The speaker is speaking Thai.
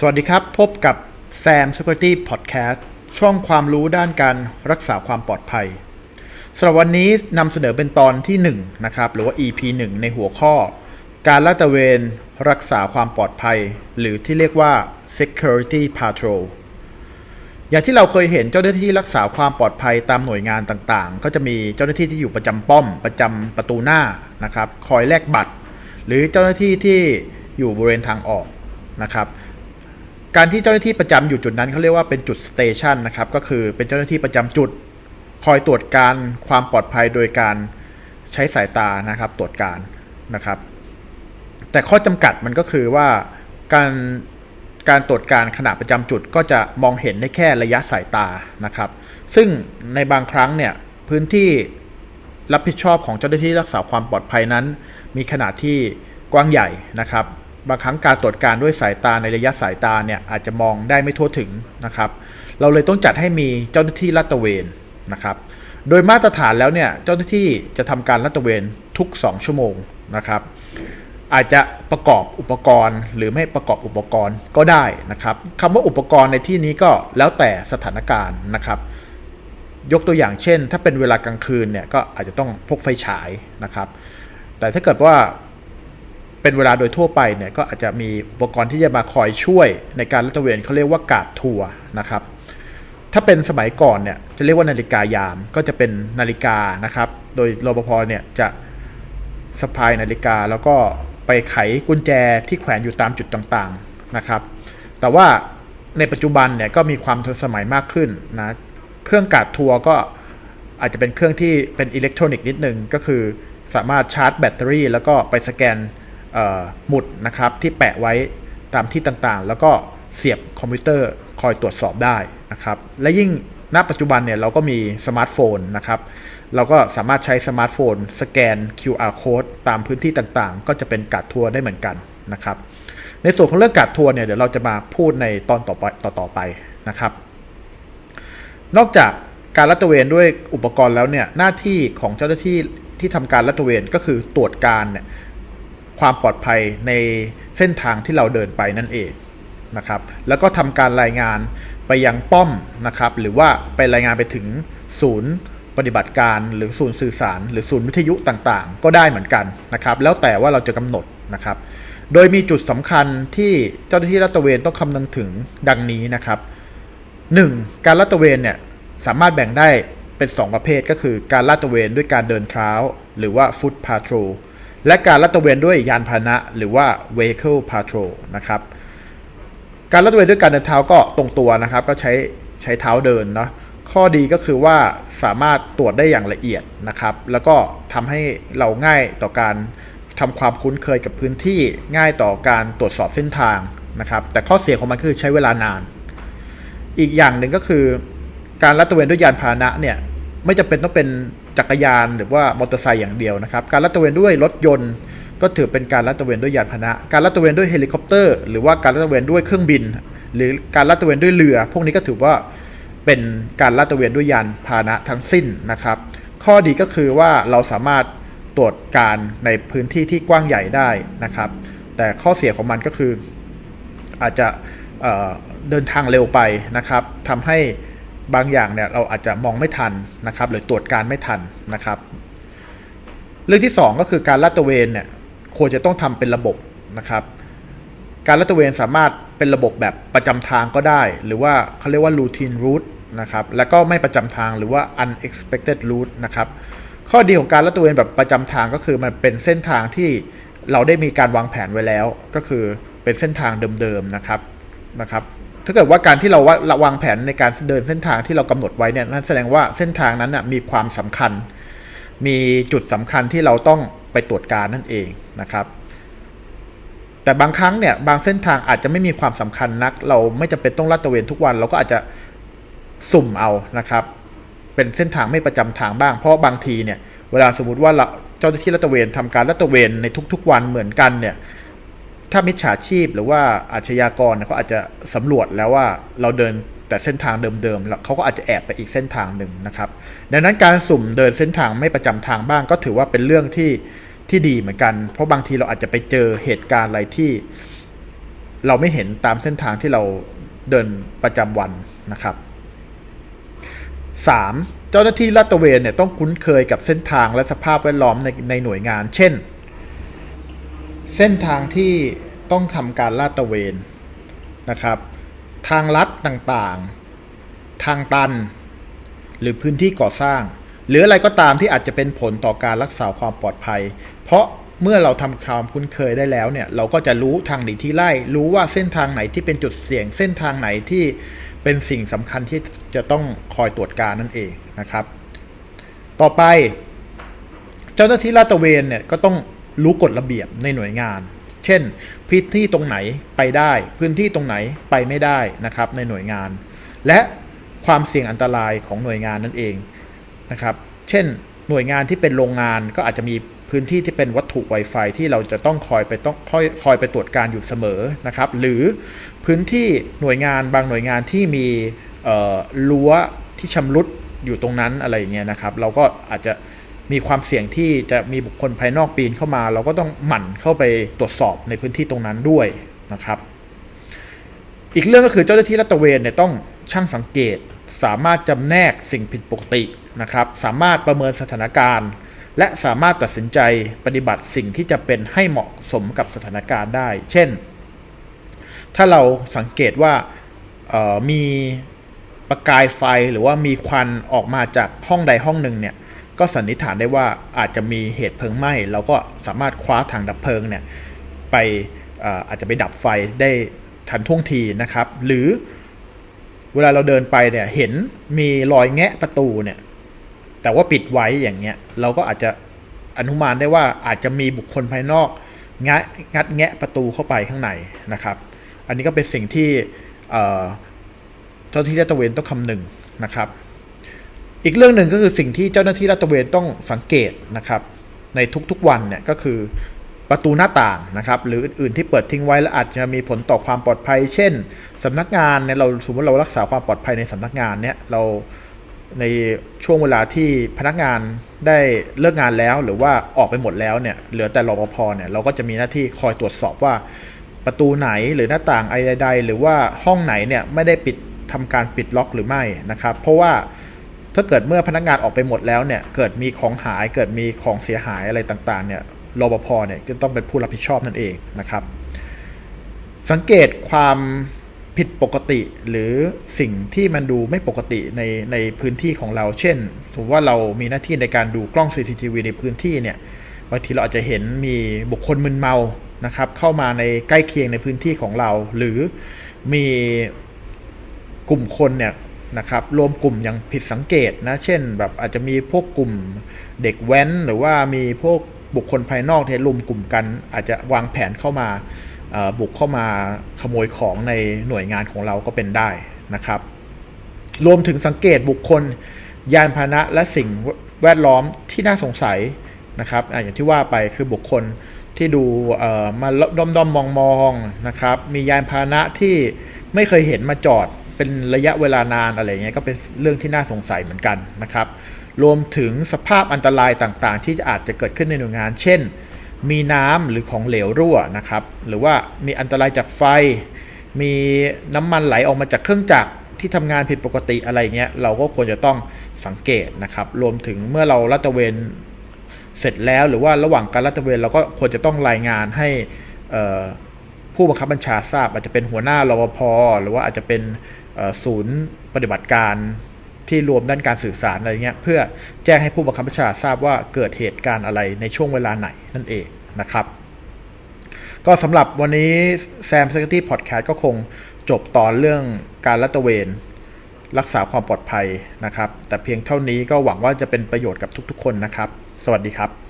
สวัสดีครับ พบกับ Sam Security Podcast ช่องความรู้ด้านการรักษาความปลอดภัยสำหรับวันนี้นำเสนอเป็นตอนที่ 1 นะครับ หรือว่า EP 1 ในหัวข้อ การลาดตระเวนรักษาความปลอดภัย หรือที่เรียกว่า Security Patrol อย่างที่เราเคยเห็นเจ้าหน้าที่รักษาความปลอดภัยตามหน่วยงานต่างๆ ก็จะมีเจ้าหน้าที่ที่อยู่ประจำป้อม ประจำประตูหน้านะครับ คอยแลกบัตร หรือเจ้าหน้าที่ที่อยู่บริเวณทางออกนะครับ การที่เจ้าหน้าที่ประจำอยู่จุดนั้นเขาเรียกว่าเป็นจุดสเตชันนะครับก็คือเป็นเจ้าหน้าที่ประจำจุด คอยตรวจการความปลอดภัยโดยการใช้สายตานะครับตรวจการนะครับ แต่ข้อจำกัดมันก็คือว่าการการตรวจการขณะประจำจุดก็จะมองเห็นได้แค่ระยะสายตานะครับ ซึ่งในบางครั้งเนี่ยพื้นที่รับผิดชอบของเจ้าหน้าที่รักษาความปลอดภัยนั้น มีขนาดที่กว้างใหญ่นะครับ บางครั้งการตรวจการด้วยสายตาในระยะสายตาเนี่ยอาจจะมองได้ไม่ทั่วถึงนะครับ เราเลยต้องจัดให้มีเจ้าหน้าที่ลาดตระเวนนะครับ โดยมาตรฐานแล้วเนี่ยเจ้าหน้าที่จะทำการลาดตระเวนทุก 2 ชั่วโมงนะครับ อาจจะประกอบอุปกรณ์ หรือไม่ประกอบอุปกรณ์ก็ได้นะครับคำว่าอุปกรณ์ในที่นี้ก็แล้วแต่สถานการณ์นะครับยกตัวอย่างเช่น ถ้าเป็นเวลากลางคืนเนี่ยก็อาจจะต้องพกไฟฉายนะครับ แต่ถ้าเกิดว่า เป็นเวลาโดยทั่วไปเนี่ยก็อาจจะมีอุปกรณ์ที่จะมาคอยช่วยในการลาดตระเวนเขาเรียกว่ากาดทัวร์นะครับ ถ้าเป็นสมัยก่อนเนี่ยจะเรียกว่านาฬิกายามก็จะเป็นนาฬิกานะครับ โดยรปภเนี่ยจะสะพายนาฬิกาแล้วก็ไปไขกุญแจที่แขวนอยู่ตามจุดต่างๆนะครับ แต่ว่าในปัจจุบันเนี่ยก็มีความทันสมัยมากขึ้นนะเครื่องกาดทัวร์ก็อาจจะเป็นเครื่องที่เป็นอิเล็กทรอนิกส์นิดนึงก็คือสามารถชาร์จแบตเตอรี่ แล้วก็ไปสแกน หมุดนะครับที่แปะไว้ตามที่ต่างๆ แล้วก็เสียบคอมพิวเตอร์คอยตรวจสอบได้นะครับและยิ่งณปัจจุบันเนี่ยเราก็มีสมาร์ทโฟนนะครับเราก็สามารถใช้สมาร์ทโฟน สแกน QR code ตามพื้นที่ต่างๆ ก็จะเป็นการ์ดทัวร์ได้เหมือนกันนะครับในส่วนของเรื่องการ์ดทัวร์เนี่ยเดี๋ยวเราจะมาพูดในตอนต่อไปต่อๆไปนะครับ นอกจากการลาดตระเวนด้วยอุปกรณ์แล้วเนี่ยหน้าที่ของเจ้าหน้าที่ที่ทำการลาดตระเวนก็คือตรวจการเนี่ย ความปลอดภัยในเส้นทางที่เราเดินไปนั่นเองนะครับแล้วก็ทำการรายงานไปยังป้อมนะครับหรือว่าไปรายงานไปถึงศูนย์ปฏิบัติการหรือศูนย์สื่อสาร หรือศูนย์วิทยุต่างๆ ก็ได้เหมือนกันนะครับแล้วแต่ว่าเราจะกำหนดนะครับ โดยมีจุดสำคัญที่เจ้าหน้าที่ลาดตเวนต้องคำนึงถึงดังนี้นะครับ 1. การลาดตระเวนเนี่ยสามารถแบ่งได้เป็น 2 ประเภทก็คือการลาดตระเวนด้วยการเดินเท้า หรือว่า foot patrol และการลาดตระเวนด้วยยานพาหนะหรือว่า vehicle patrol นะครับการลาดตระเวนด้วยการเดินเท้าก็ตรงตัวนะครับ ก็ใช้ใช้เท้าเดินเนาะข้อดีก็คือว่าสามารถตรวจได้อย่างละเอียดนะครับ แล้วก็ทำให้เราง่ายต่อการทำความคุ้นเคยกับพื้นที่ง่ายต่อการตรวจสอบเส้นทางนะครับ แต่ข้อเสียของมันคือใช้เวลานาน อีกอย่างหนึ่งก็คือ การลาดตระเวนด้วยยานพาหนะเนี่ยไม่จำเป็นต้องเป็น จักรยานหรือว่ามอเตอร์ไซค์อย่างเดียวนะครับ การลาดตระเวนด้วยรถยนต์ ก็ถือเป็นการลาดตระเวนด้วยยานพาหนะ การลาดตระเวนด้วยเฮลิคอปเตอร์หรือว่าการลาดตระเวนด้วยเครื่องบิน หรือการลาดตระเวนด้วยเรือ พวกนี้ก็ถือว่าเป็นการลาดตระเวนด้วยยานพาหนะทั้งสิ้นนะครับ ข้อดีก็คือว่าเราสามารถตรวจการในพื้นที่ที่กว้างใหญ่ได้นะครับ แต่ข้อเสียของมันก็คืออาจจะเเดินทางเร็วไปนะครับทำให้ บางอย่างเนี่ยเราอาจจะมองไม่ทันนะครับหรือตรวจการไม่ทันนะครับ เรื่องที่ 2 ก็คือการลาดตระเวนเนี่ยควรจะต้องทำเป็นระบบนะครับ การลาดตระเวนสามารถเป็นระบบแบบประจำทางก็ได้ หรือว่าเขาเรียกว่า routine route นะครับแล้วก็ไม่ประจำทางหรือว่า unexpected route นะครับข้อดีของการลาดตระเวนแบบประจำทางก็คือมันเป็นเส้นทางที่เราได้มีการวางแผนไว้แล้ว ก็คือเป็นเส้นทางเดิมๆนะครับนะครับ ถ้าเกิดว่าการที่เราว่าวางแผนในการเดินเส้นทางที่เรากำหนดไว้เนี่ยนั่นแสดงว่าเส้นทางนั้นนะมีความสำคัญ มีจุดสำคัญที่เราต้องไปตรวจการนั่นเองนะครับ แต่บางครั้งเนี่ยบางเส้นทางอาจจะไม่มีความสำคัญนัก เราไม่จำเป็นต้องลาดตระเวนทุกวัน เราก็อาจจะสุ่มเอานะครับ เป็นเส้นทางไม่ประจำทางบ้าง เพราะบางทีเนี่ยเวลาสมมติว่าเราเจ้าหน้าที่ลาดตระเวนทำการลาดตระเวนในทุก ๆ วันเหมือนกันเนี่ย ถ้ามิจฉาชีพหรือว่าอาชญากรเนี่ยเขาอาจจะสำรวจแล้วว่าเราเดินแต่เส้นทางเดิมๆแล้วเขาก็อาจจะแอบไปอีกเส้นทางหนึ่งนะครับ ดังนั้นการสุ่มเดินเส้นทางไม่ประจำทางบ้าง ก็ถือว่าเป็นเรื่องที่ที่ดีเหมือนกัน เพราะบางทีเราอาจจะไปเจอเหตุการณ์อะไรที่ เราไม่เห็นตามเส้นทางที่เราเดินประจำวันนะครับ 3. เจ้าหน้าที่ลาดตระเวนเนี่ยต้องคุ้นเคยกับเส้นทางและสภาพแวดล้อมในในหน่วยงาน เช่น เส้นทางที่ต้องทำการลาดตระเวนนะครับ ทางลัดต่างๆ ทางตัน หรือพื้นที่ก่อสร้าง หรืออะไรก็ตามที่อาจจะเป็นผลต่อการรักษาความปลอดภัย เพราะเมื่อเราทำความคุ้นเคยได้แล้วเนี่ย เราก็จะรู้ทางหนีที่ไล่ รู้ว่าเส้นทางไหนที่เป็นจุดเสี่ยง เส้นทางไหนที่เป็นสิ่งสำคัญที่จะต้องคอยตรวจการนั่นเองนะครับ ต่อไป เจ้าหน้าที่ลาดตระเวนเนี่ยก็ต้อง รู้กฎระเบียบในหน่วยงาน เช่น พื้นที่ตรงไหนไปได้ พื้นที่ตรงไหนไปไม่ได้นะครับในหน่วยงาน และความเสี่ยงอันตรายของหน่วยงานนั่นเองนะครับ เช่น หน่วยงานที่เป็นโรงงานก็อาจจะมีพื้นที่ที่เป็นวัตถุ Wi-Fi ที่เราจะต้องคอยไปต้องคอยคอยไปตรวจการอยู่เสมอนะครับ หรือพื้นที่หน่วยงานบางหน่วยงานที่มีเอ่อรั้วที่ชำรุดอยู่ตรงนั้นอะไรอย่างเงี้ยนะครับ เราก็อาจจะ มีความเสี่ยงที่จะมีบุคคลภายนอกปีนเข้ามา เราก็ต้องหมั่นเข้าไปตรวจสอบในพื้นที่ตรงนั้นด้วยนะครับ อีกเรื่องก็คือเจ้าหน้าที่รัตเวนเนี่ยต้องช่างสังเกต สามารถจำแนกสิ่งผิดปกตินะครับ สามารถประเมินสถานการณ์ และสามารถตัดสินใจปฏิบัติสิ่งที่จะเป็นให้เหมาะสมกับสถานการณ์ได้ เช่น ถ้าเราสังเกตว่ามีประกายไฟหรือว่ามีควันออกมาจากห้องใดห้องหนึ่งเนี่ย ก็สันนิษฐานได้ว่าอาจจะมีเหตุเพลิงไหม้เราก็สามารถคว้าถังดับเพลิงเนี่ยไปเอ่อาจจะไปดับไฟได้ทันท่วงทีนะครับ หรือเวลาเราเดินไปเนี่ยเห็นมีรอยแงะประตูเนี่ยแต่ว่าปิดไว้อย่างเงี้ยเราก็อาจจะอนุมานได้ว่าอาจจะมีบุคคลภายนอกงะงัดแงะประตูเข้าไปข้างในนะครับ อันนี้ก็เป็นสิ่งที่เจ้าที่ลาดตะเวนต้องคำนึงนะครับ อีกเรื่องหนึ่งก็คือสิ่งที่เจ้าหน้าที่ลาดตเวนต้องสังเกตนะครับ ในทุกๆวันเนี่ยก็คือประตูหน้าต่างนะครับหรืออื่นๆที่เปิดทิ้งไว้แล้วอาจจะมีผลต่อความปลอดภัย เช่นสำนักงานเนี่ยเราสมมติเรารักษาความปลอดภัยในสำนักงานเนี่ยเราในช่วงเวลาที่พนักงานได้เลิกงานแล้ว หรือว่าออกไปหมดแล้วเนี่ยเหลือแต่รปภเนี่ยเราก็จะมีหน้าที่คอยตรวจสอบว่าประตูไหนหรือหน้าต่างใดๆหรือว่าห้องไหนเนี่ยไม่ได้ปิดทำการปิดล็อกหรือไม่นะครับ เพราะว่า ถ้าเกิดเมื่อพนักงานออกไปหมดแล้วเนี่ยเกิดมีของหายเกิดมีของเสียหายอะไรต่างๆเนี่ยรปภเนี่ยก็ต้องเป็นผู้รับผิดชอบนั่นเองนะครับ สังเกตความผิดปกติหรือสิ่งที่มันดูไม่ปกติในในพื้นที่ของเรา เช่น สมมติว่าเรามีหน้าที่ในการดูกล้อง CCTV ในพื้นที่เนี่ยบางทีเราอาจจะเห็นมีบุคคลมึนเมานะครับ เข้ามาในใกล้เคียงในพื้นที่ของเรา หรือมีกลุ่มคนเนี่ย นะครับรวมกลุ่มอย่างผิดสังเกตนะ เช่น แบบอาจจะมีพวกกลุ่มเด็กแว้น หรือว่ามีพวกบุคคลภายนอกที่รวมกลุ่มกัน อาจจะวางแผนเข้ามาบุกเข้ามาขโมยของในหน่วยงานของเราก็เป็นได้นะครับ รวมถึงสังเกตบุคคลยานพาหนะและสิ่งแวดล้อมที่น่าสงสัยนะครับออย่างที่ว่าไปคือบุคคลที่ดูมาด้อมดมมองมองๆนะครับ มียานพาหนะที่ไม่เคยเห็นมาจอด เป็นระยะเวลานานอะไรเงี้ยก็เป็นเรื่องที่น่าสงสัยเหมือนกันนะครับ รวมถึงสภาพอันตรายต่างๆ ที่อาจจะเกิดขึ้นในหน่วยงาน เช่น มีน้ำหรือของเหลวรั่วนะครับ หรือว่ามีอันตรายจากไฟ มีน้ำมันไหลออกมาจากเครื่องจักรที่ทำงานผิดปกติอะไรเงี้ยเราก็ควรจะต้องสังเกตนะครับ รวมถึงเมื่อเราลาดตระเวนเสร็จแล้วหรือว่าระหว่างการลาดตระเวนเราก็ควรจะต้องรายงานให้ผู้บังคับบัญชาทราบ อาจจะเป็นหัวหน้ารปภหรือว่าอาจจะเป็น ศูนย์ปฏิบัติการที่รวมด้านการสื่อสารอะไรเงี้ยเพื่อแจ้งให้ผู้บังคับบัญชาทราบว่าเกิดเหตุการณ์อะไรในช่วงเวลาไหนนั่นเองนะครับ ก็สำหรับวันนี้ Sam Security Podcast ก็คงจบตอนเรื่องการลัดตะเวน รักษาความปลอดภัยนะครับ แต่เพียงเท่านี้ก็หวังว่าจะเป็นประโยชน์กับทุกๆ คนนะครับ สวัสดีครับ